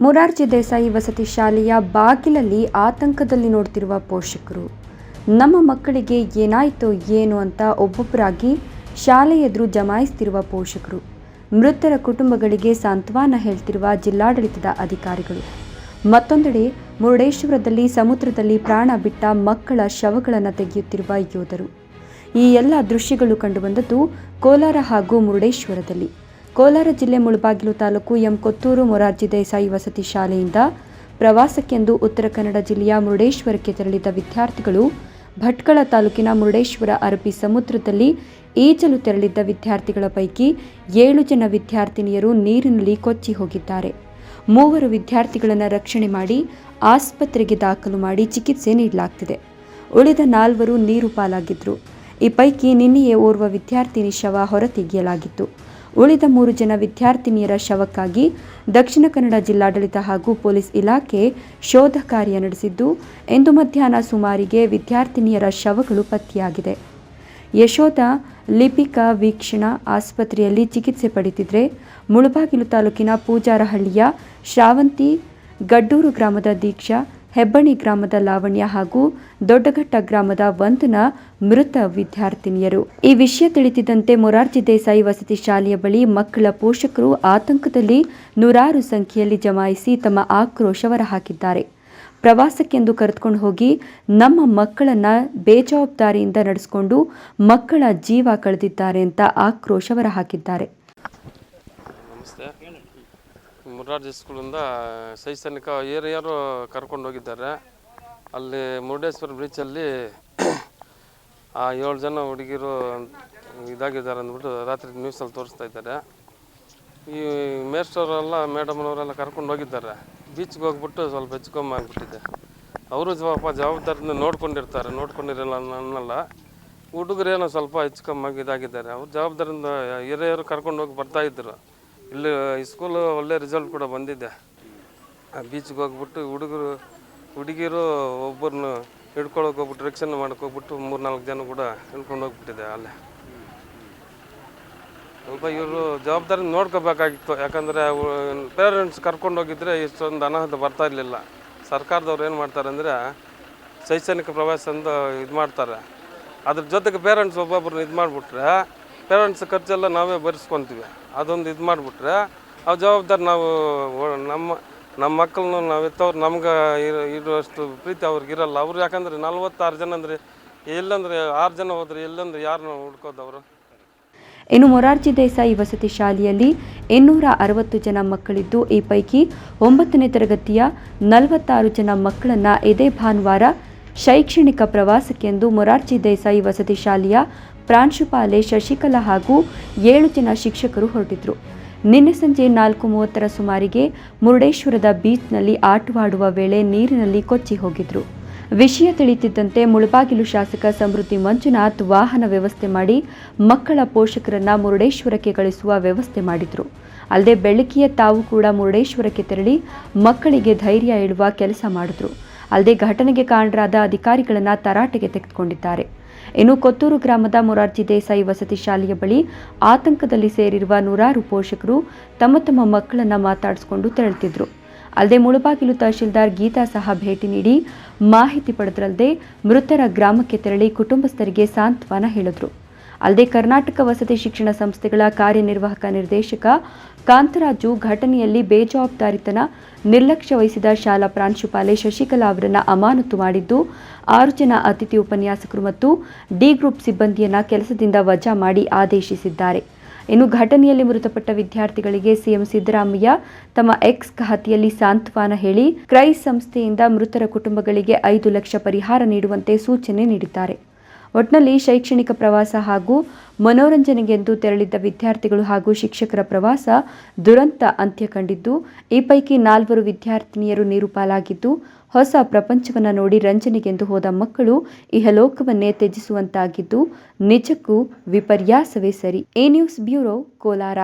ಮೊರಾರ್ಜಿ ದೇಸಾಯಿ ವಸತಿ ಶಾಲೆಯ ಬಾಗಿಲಲ್ಲಿ ಆತಂಕದಲ್ಲಿ ನೋಡ್ತಿರುವ ಪೋಷಕರು. ನಮ್ಮ ಮಕ್ಕಳಿಗೆ ಏನಾಯಿತು ಏನು ಅಂತ ಒಬ್ಬೊಬ್ಬರಾಗಿ ಶಾಲೆ ಎದುರು ಜಮಾಯಿಸ್ತಿರುವ ಪೋಷಕರು. ಮೃತರ ಕುಟುಂಬಗಳಿಗೆ ಸಾಂತ್ವನ ಹೇಳ್ತಿರುವ ಜಿಲ್ಲಾಡಳಿತದ ಅಧಿಕಾರಿಗಳು. ಮತ್ತೊಂದೆಡೆ ಮುರುಡೇಶ್ವರದಲ್ಲಿ ಸಮುದ್ರದಲ್ಲಿ ಪ್ರಾಣ ಬಿಟ್ಟ ಮಕ್ಕಳ ಶವಗಳನ್ನು ತೆಗೆಯುತ್ತಿರುವ ಯೋಧರು. ಈ ಎಲ್ಲ ದೃಶ್ಯಗಳು ಕಂಡುಬಂದದ್ದು ಕೋಲಾರ ಹಾಗೂ ಮುರುಡೇಶ್ವರದಲ್ಲಿ. ಕೋಲಾರ ಜಿಲ್ಲೆ ಮುಳಬಾಗಿಲು ತಾಲೂಕು ಎಂ ಕೊತ್ತೂರು ಮೊರಾರ್ಜಿ ದೇಸಾಯಿ ವಸತಿ ಶಾಲೆಯಿಂದ ಪ್ರವಾಸಕ್ಕೆಂದು ಉತ್ತರ ಕನ್ನಡ ಜಿಲ್ಲೆಯ ಮುರುಡೇಶ್ವರಕ್ಕೆ ತೆರಳಿದ ವಿದ್ಯಾರ್ಥಿಗಳು ಭಟ್ಕಳ ತಾಲೂಕಿನ ಮುರುಡೇಶ್ವರ ಅರಬ್ಬಿ ಸಮುದ್ರದಲ್ಲಿ ಈಜಲು ತೆರಳಿದ್ದ ವಿದ್ಯಾರ್ಥಿಗಳ ಪೈಕಿ ಏಳು ಜನ ವಿದ್ಯಾರ್ಥಿನಿಯರು ನೀರಿನಲ್ಲಿ ಕೊಚ್ಚಿ ಹೋಗಿದ್ದಾರೆ. ಮೂವರು ವಿದ್ಯಾರ್ಥಿಗಳನ್ನು ರಕ್ಷಣೆ ಮಾಡಿ ಆಸ್ಪತ್ರೆಗೆ ದಾಖಲು ಮಾಡಿ ಚಿಕಿತ್ಸೆ ನೀಡಲಾಗ್ತಿದೆ. ಉಳಿದ ನಾಲ್ವರು ನೀರು ಪಾಲಾಗಿದ್ದರು ಈ ಪೈಕಿ ನಿನ್ನೆಯೇ ಓರ್ವ ವಿದ್ಯಾರ್ಥಿನಿ ಶವ ಹೊರತೆಗೆಯಲಾಗಿತ್ತು. ಉಳಿದ ಮೂರು ಜನ ವಿದ್ಯಾರ್ಥಿನಿಯರ ಶವಕ್ಕಾಗಿ ದಕ್ಷಿಣ ಕನ್ನಡ ಜಿಲ್ಲಾಡಳಿತ ಹಾಗೂ ಪೊಲೀಸ್ ಇಲಾಖೆ ಶೋಧ ಕಾರ್ಯ ನಡೆಸಿದ್ದು, ಇಂದು ಮಧ್ಯಾಹ್ನ ಸುಮಾರಿಗೆ ವಿದ್ಯಾರ್ಥಿನಿಯರ ಶವಗಳು ಪತ್ತೆಯಾಗಿದೆ. ಯಶೋಧ ಲಿಪಿಕಾ ವೀಕ್ಷಣಾ ಆಸ್ಪತ್ರೆಯಲ್ಲಿ ಚಿಕಿತ್ಸೆ ಪಡೆದಿದ್ರೆ, ಮುಳಬಾಗಿಲು ತಾಲೂಕಿನ ಪೂಜಾರಹಳ್ಳಿಯ ಶ್ರಾವಂತಿ ಗಡ್ಡೂರು ಗ್ರಾಮದ ದೀಕ್ಷಾ ಹೆಬ್ಬಣಿ ಗ್ರಾಮದ ಲಾವಣ್ಯ ಹಾಗೂ ದೊಡ್ಡಘಟ್ಟ ಗ್ರಾಮದ ವಂದನ ಮೃತ ವಿದ್ಯಾರ್ಥಿನಿಯರು. ಈ ವಿಷಯ ತಿಳಿತಿದ್ದಂತೆ ಮೊರಾರ್ಜಿ ದೇಸಾಯಿ ವಸತಿ ಶಾಲೆಯ ಬಳಿ ಮಕ್ಕಳ ಪೋಷಕರು ಆತಂಕದಲ್ಲಿ ನೂರಾರು ಸಂಖ್ಯೆಯಲ್ಲಿ ಜಮಾಯಿಸಿ ತಮ್ಮ ಆಕ್ರೋಶ ಹೊರಹಾಕಿದ್ದಾರೆ. ಪ್ರವಾಸಕ್ಕೆಂದು ಕರೆದುಕೊಂಡು ಹೋಗಿ ನಮ್ಮ ಮಕ್ಕಳನ್ನ ಬೇಜವಾಬ್ದಾರಿಯಿಂದ ನಡೆಸಿಕೊಂಡು ಮಕ್ಕಳ ಜೀವ ಕಳೆದಿದ್ದಾರೆ ಅಂತ ಆಕ್ರೋಶ ಹೊರಹಾಕಿದ್ದಾರೆ. ಮುರಾರ್ಜಿ ಸ್ಕೂಲಿಂದ ಶೈಕ್ಷಣಿಕ ಏರಿಯಾರು ಕರ್ಕೊಂಡು ಹೋಗಿದ್ದಾರೆ. ಅಲ್ಲಿ ಮುರುಡೇಶ್ವರ ಬ್ರಿಡ್ಜಲ್ಲಿ ಆ ಏಳು ಜನ ಹುಡುಗಿರು ಇದಾಗಿದ್ದಾರೆ ಅಂದ್ಬಿಟ್ಟು ರಾತ್ರಿ ನ್ಯೂಸಲ್ಲಿ ತೋರಿಸ್ತಾ ಇದ್ದಾರೆ. ಈ ಮೇಸ್ಟವರೆಲ್ಲ ಮೇಡಮ್ನವರೆಲ್ಲ ಕರ್ಕೊಂಡು ಹೋಗಿದ್ದಾರೆ. ಬೀಚ್ಗೆ ಹೋಗ್ಬಿಟ್ಟು ಸ್ವಲ್ಪ ಹೆಚ್ಚುಕಮ್ಮಿ ಆಗಿಬಿಟ್ಟಿದೆ. ಅವರು ಸ್ವಲ್ಪ ಜವಾಬ್ದಾರಿಯಿಂದ ನೋಡ್ಕೊಂಡಿರ್ತಾರೆ. ನೋಡ್ಕೊಂಡಿರಲ್ಲ ಅನ್ನಲ್ಲ. ಹುಡುಗರೇನೋ ಸ್ವಲ್ಪ ಹೆಚ್ಚು ಕಮ್ಮಿ ಇದಾಗಿದ್ದಾರೆ ಅವ್ರು ಜವಾಬ್ದಾರಿಯಿಂದ ಹಿರಿಯರು ಕರ್ಕೊಂಡು ಹೋಗಿ ಬರ್ತಾ ಇದ್ರು. ಇಲ್ಲಿ ಸ್ಕೂಲು ಒಳ್ಳೆ ರಿಸಲ್ಟ್ ಕೂಡ ಬಂದಿದೆ. ಆ ಬೀಚ್ಗೆ ಹೋಗ್ಬಿಟ್ಟು ಹುಡುಗರು, ಹುಡುಗಿರು ಒಬ್ಬರನ್ನ ಹಿಡ್ಕೊಳಕ್ಕೆ ಹೋಗ್ಬಿಟ್ಟು, ರಕ್ಷಣೆ ಮಾಡಕ್ಕೆ ಹೋಗ್ಬಿಟ್ಟು ಮೂರು ನಾಲ್ಕು ಜನ ಕೂಡ ಹಿಡ್ಕೊಂಡು ಹೋಗ್ಬಿಟ್ಟಿದೆ ಅಲ್ಲೇ. ಸ್ವಲ್ಪ ಇವರು ಜವಾಬ್ದಾರಿ ನೋಡ್ಕೋಬೇಕಾಗಿತ್ತು. ಯಾಕಂದರೆ ಪೇರೆಂಟ್ಸ್ ಕರ್ಕೊಂಡು ಹೋಗಿದ್ರೆ ಇಷ್ಟೊಂದು ಅನಾಹುತ ಬರ್ತಾ ಇರಲಿಲ್ಲ. ಸರ್ಕಾರದವ್ರು ಏನು ಮಾಡ್ತಾರೆ ಅಂದರೆ ಶೈಕ್ಷಣಿಕ ಪ್ರವಾಸ ಅಂತ ಇದು ಮಾಡ್ತಾರೆ. ಅದ್ರ ಜೊತೆಗೆ ಪೇರೆಂಟ್ಸ್ ಒಬ್ಬೊಬ್ರನ್ನ ಇದು ಮಾಡಿಬಿಟ್ರೆ ಪೇರೆಂಟ್ಸ್ ಖರ್ಚೆಲ್ಲ ನಾವೇ ಭರಿಸ್ಕೊತೀವಿ. ಅದೊಂದು ಇದು ಮಾಡಿಬಿಟ್ರೆ ಆ ಜವಾಬ್ದಾರಿ ನಾವು ನಮ್ಮ ನಮ್ಮ ಮಕ್ಕಳನ್ನು ನಾವು ಎತ್ತವ್ರು ನಮ್ಗೆ ಇರೋ, ಇರುವಷ್ಟು ಪ್ರೀತಿ ಅವ್ರಿಗೆ ಇರಲ್ಲ. ಅವ್ರು ಯಾಕಂದ್ರೆ ನಲ್ವತ್ತಾರು ಜನ ಅಂದರೆ ಎಲ್ಲಂದ್ರೆ ಆರು ಜನ ಹೋದ್ರೆ ಎಲ್ಲಂದ್ರೆ ಯಾರನ್ನ ಹುಡ್ಕೋದವರು ಇನ್ನು ಮೊರಾರ್ಜಿ ದೇಸಾಯಿ ವಸತಿ ಶಾಲೆಯಲ್ಲಿ ಇನ್ನೂರ ಅರವತ್ತು ಜನ ಮಕ್ಕಳಿದ್ದು ಈ ಪೈಕಿ ಒಂಬತ್ತನೇ ತರಗತಿಯ ನಲವತ್ತಾರು ಜನ ಮಕ್ಕಳನ್ನ ಇದೇ ಭಾನುವಾರ ಶೈಕ್ಷಣಿಕ ಪ್ರವಾಸಕ್ಕೆಂದು ಮೊರಾರ್ಜಿ ದೇಸಾಯಿ ವಸತಿ ಶಾಲೆಯ ಪ್ರಾಂಶುಪಾಲೆ ಶಶಿಕಲಾ ಹಾಗೂ ಏಳು ಜನ ಶಿಕ್ಷಕರು ಹೊರಟಿದ್ರು. ನಿನ್ನೆ ಸಂಜೆ ನಾಲ್ಕು ಮೂವತ್ತರ ಸುಮಾರಿಗೆ ಮುರುಡೇಶ್ವರದ ಬೀಚ್ನಲ್ಲಿ ಆಟವಾಡುವ ವೇಳೆ ನೀರಿನಲ್ಲಿ ಕೊಚ್ಚಿ ಹೋಗಿದ್ರು. ವಿಷಯ ತಿಳಿಯುತ್ತಿದ್ದಂತೆ ಮುಳಬಾಗಿಲು ಶಾಸಕ ಸಮೃದ್ಧಿ ಮಂಜುನಾಥ್ ವಾಹನ ವ್ಯವಸ್ಥೆ ಮಾಡಿ ಮಕ್ಕಳ ಪೋಷಕರನ್ನ ಮುರುಡೇಶ್ವರಕ್ಕೆ ಕಳಿಸುವ ವ್ಯವಸ್ಥೆ ಮಾಡಿದರು. ಅಲ್ಲದೆ ಬೆಳಕಿಯ ತಾವು ಕೂಡ ಮುರುಡೇಶ್ವರಕ್ಕೆ ತೆರಳಿ ಮಕ್ಕಳಿಗೆ ಧೈರ್ಯ ಹೇಳುವ ಕೆಲಸ ಮಾಡಿದ್ರು. ಅಲ್ಲದೆ ಘಟನೆಗೆ ಕಾರಣರಾದ ಅಧಿಕಾರಿಗಳನ್ನು ತರಾಟೆಗೆ ತೆಗೆದುಕೊಂಡಿದ್ದಾರೆ. ಇನ್ನು ಕೊತ್ತೂರು ಗ್ರಾಮದ ಮೊರಾರ್ಜಿ ದೇಸಾಯಿ ವಸತಿ ಶಾಲೆಯ ಬಳಿ ಆತಂಕದಲ್ಲಿ ಸೇರಿರುವ ನೂರಾರು ಪೋಷಕರು ತಮ್ಮ ತಮ್ಮ ಮಕ್ಕಳನ್ನು ಮಾತಾಡಿಸಿಕೊಂಡು ತೆರಳುತ್ತಿದ್ದರು ಅಲ್ಲದೆ ಮುಳುಬಾಗಿಲು ತಹಶೀಲ್ದಾರ್ ಗೀತಾ ಸಹ ಭೇಟಿ ನೀಡಿ ಮಾಹಿತಿ ಪಡೆದರಲ್ಲದೆ ಮೃತರ ಗ್ರಾಮಕ್ಕೆ ತೆರಳಿ ಕುಟುಂಬಸ್ಥರಿಗೆ ಸಾಂತ್ವನ ಹೇಳಿದ್ರು. ಅಲ್ಲದೆ ಕರ್ನಾಟಕ ವಸತಿ ಶಿಕ್ಷಣ ಸಂಸ್ಥೆಗಳ ಕಾರ್ಯನಿರ್ವಾಹಕ ನಿರ್ದೇಶಕ ಕಾಂತರಾಜು ಘಟನೆಯಲ್ಲಿ ಬೇಜವಾಬ್ದಾರಿತನ ನಿರ್ಲಕ್ಷ್ಯ ವಹಿಸಿದ ಶಾಲಾ ಪ್ರಾಂಶುಪಾಲೆ ಶಶಿಕಲಾ ಅವರನ್ನು ಅಮಾನತು ಮಾಡಿದ್ದು, ಆರು ಜನ ಅತಿಥಿ ಉಪನ್ಯಾಸಕರು ಮತ್ತು ಡಿ ಗ್ರೂಪ್ ಸಿಬ್ಬಂದಿಯನ್ನ ಕೆಲಸದಿಂದ ವಜಾ ಮಾಡಿ ಆದೇಶಿಸಿದ್ದಾರೆ. ಇನ್ನು ಘಟನೆಯಲ್ಲಿ ಮೃತಪಟ್ಟ ವಿದ್ಯಾರ್ಥಿಗಳಿಗೆ ಸಿಎಂ ಸಿದ್ದರಾಮಯ್ಯ ತಮ್ಮ ಎಕ್ಸ್ ಖಾತೆಯಲ್ಲಿ ಸಾಂತ್ವನ ಹೇಳಿ, ಕ್ರೈಸ್ ಸಂಸ್ಥೆಯಿಂದ ಮೃತರ ಕುಟುಂಬಗಳಿಗೆ ಐದು ಲಕ್ಷ ಪರಿಹಾರ ನೀಡುವಂತೆ ಸೂಚನೆ ನೀಡಿದ್ದಾರೆ. ಒಟ್ನಲ್ಲಿ ಶೈಕ್ಷಣಿಕ ಪ್ರವಾಸ ಹಾಗೂ ಮನೋರಂಜನೆಗೆಂದು ತೆರಳಿದ್ದ ವಿದ್ಯಾರ್ಥಿಗಳು ಹಾಗೂ ಶಿಕ್ಷಕರ ಪ್ರವಾಸ ದುರಂತ ಅಂತ್ಯ ಕಂಡಿದ್ದು, ಈ ಪೈಕಿ ನಾಲ್ವರು ವಿದ್ಯಾರ್ಥಿನಿಯರು ನೀರುಪಾಲಾಗಿದ್ದು, ಹೊಸ ಪ್ರಪಂಚವನ್ನು ನೋಡಿ ರಂಜನೆಗೆಂದು ಹೋದ ಮಕ್ಕಳು ಇಹಲೋಕವನ್ನೇ ತ್ಯಜಿಸುವಂತಾಗಿದ್ದು, ನಿಜಕ್ಕೂ ವಿಪರ್ಯಾಸವೇ ಸರಿ. A news bureau Kolar.